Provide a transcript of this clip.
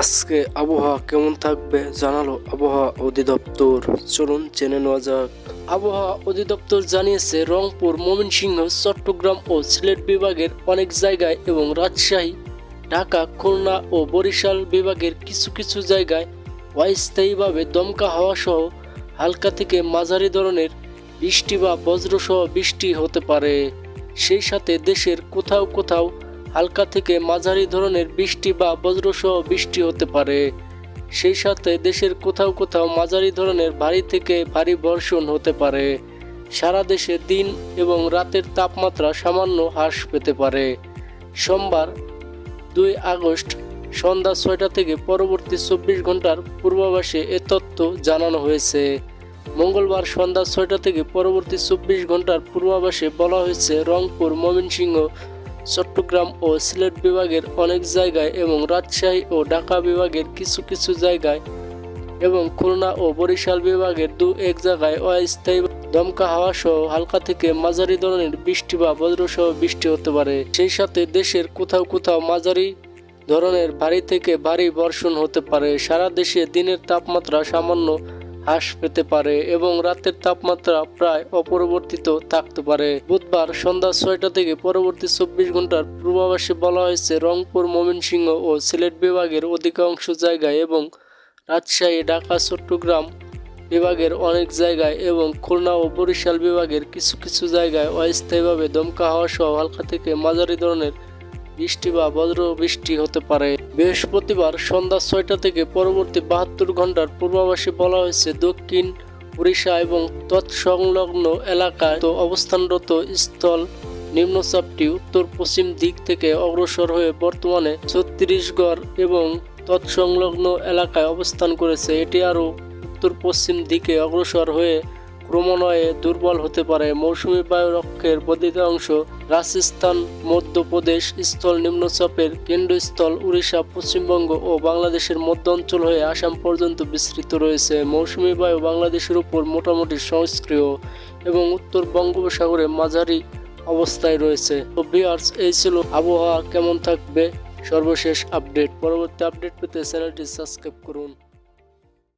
আজকে আবহাওয়া কেমন থাকবে জানালো আবহাওয়া অধিদপ্তর। চলুন জেনে নেওয়া যাক। আবহাওয়া অধিদপ্তর জানিয়েছে, রংপুর, ময়মনসিংহ, চট্টগ্রাম ও সিলেট বিভাগের অনেক জায়গায় এবং রাজশাহী, ঢাকা, খুলনা ও বরিশাল বিভাগের কিছু কিছু জায়গায় অস্থায়ীভাবে দমকা হাওয়া সহ হালকা থেকে মাঝারি ধরনের বৃষ্টি বা বজ্রসহ বৃষ্টি হতে পারে। সেই সাথে দেশের কোথাও কোথাও হালকা থেকে মাঝারি ধরনের বৃষ্টি বা বজ্রসহ বৃষ্টি হতে পারে। সেই সাথে দেশের কোথাও কোথাও মাঝারি ধরনের ভারী থেকে ভারী বর্ষণ হতে পারে। সারা দেশে দিন এবং রাতের তাপমাত্রা সামান্য হ্রাস পেতে পারে। সোমবার, দুই আগস্ট, সন্ধ্যা ছয়টা থেকে পরবর্তী চব্বিশ ঘণ্টার পূর্বাভাসে এ তথ্য জানানো হয়েছে। মঙ্গলবার সন্ধ্যা ছয়টা থেকে পরবর্তী চব্বিশ ঘণ্টার পূর্বাভাসে বলা হয়েছে রংপুর, ময়মনসিংহ চট্টগ্রাম ও সিলেট বিভাগের অনেক জায়গায় এবং রাজশাহী ও ঢাকা বিভাগের কিছু কিছু জায়গায় এবং খুলনা ও বরিশাল বিভাগের দু এক জায়গায় অস্থায়ী দমকা হাওয়া সহ হালকা থেকে মাঝারি ধরনের বৃষ্টি বা বজ্রসহ বৃষ্টি হতে পারে। সেই সাথে দেশের কোথাও কোথাও মাঝারি ধরনের ভারী থেকে ভারী বর্ষণ হতে পারে। সারা দেশে দিনের তাপমাত্রা সামান্য হ্রাস পেতে পারে এবং রাতের তাপমাত্রা প্রায় অপরিবর্তিত থাকতে পারে। বুধবার সন্ধ্যা ছয়টা থেকে পরবর্তী চব্বিশ ঘণ্টার পূর্বাভাসে বলা হয়েছে, রংপুর, ময়মনসিংহ ও সিলেট বিভাগের অধিকাংশ জায়গায় এবং রাজশাহী, ঢাকা, চট্টগ্রাম বিভাগের অনেক জায়গায় এবং খুলনা ও বরিশাল বিভাগের কিছু কিছু জায়গায় অস্থায়ীভাবে দমকা হাওয়া সহ হালকা থেকে মাঝারি ধরনের বৃষ্টি বা বজ্র বৃষ্টি হতে পারে। বৃহস্পতিবার সন্ধ্যা ছয়টা থেকে পরবর্তী বাহাত্তর ঘণ্টার পূর্বাভাসে বলা হয়েছে, দক্ষিণ উড়িষ্যা এবং তৎসংলগ্ন এলাকায় তো অবস্থানরত স্থল নিম্নচাপটি উত্তর পশ্চিম দিক থেকে অগ্রসর হয়ে বর্তমানে ছত্তিশগড় এবং তৎসংলগ্ন এলাকায় অবস্থান করেছে। এটি আরও উত্তর পশ্চিম দিকে অগ্রসর হয়ে ক্রমান্বয়ে দুর্বল হতে পারে। মৌসুমী বায়ু রক্ষের অংশ রাজস্থান, মধ্যপ্রদেশ স্থল নিম্নচাপের কেন্দ্রস্থল উড়িষ্যা, পশ্চিমবঙ্গ ও বাংলাদেশের মধ্য অঞ্চল হয়ে আসাম পর্যন্ত বিস্তৃত রয়েছে। মৌসুমী বায়ু বাংলাদেশের উপর মোটামুটি সংস্ক্রিয় এবং উত্তর বঙ্গোপসাগরে মাঝারি অবস্থায় রয়েছে। তো বিয়ার্স এই ছিল আবহাওয়া, কেমন থাকবে? সর্বশেষ আপডেট। পরবর্তী আপডেট পেতে চ্যানেলটি সাবস্ক্রাইব করুন।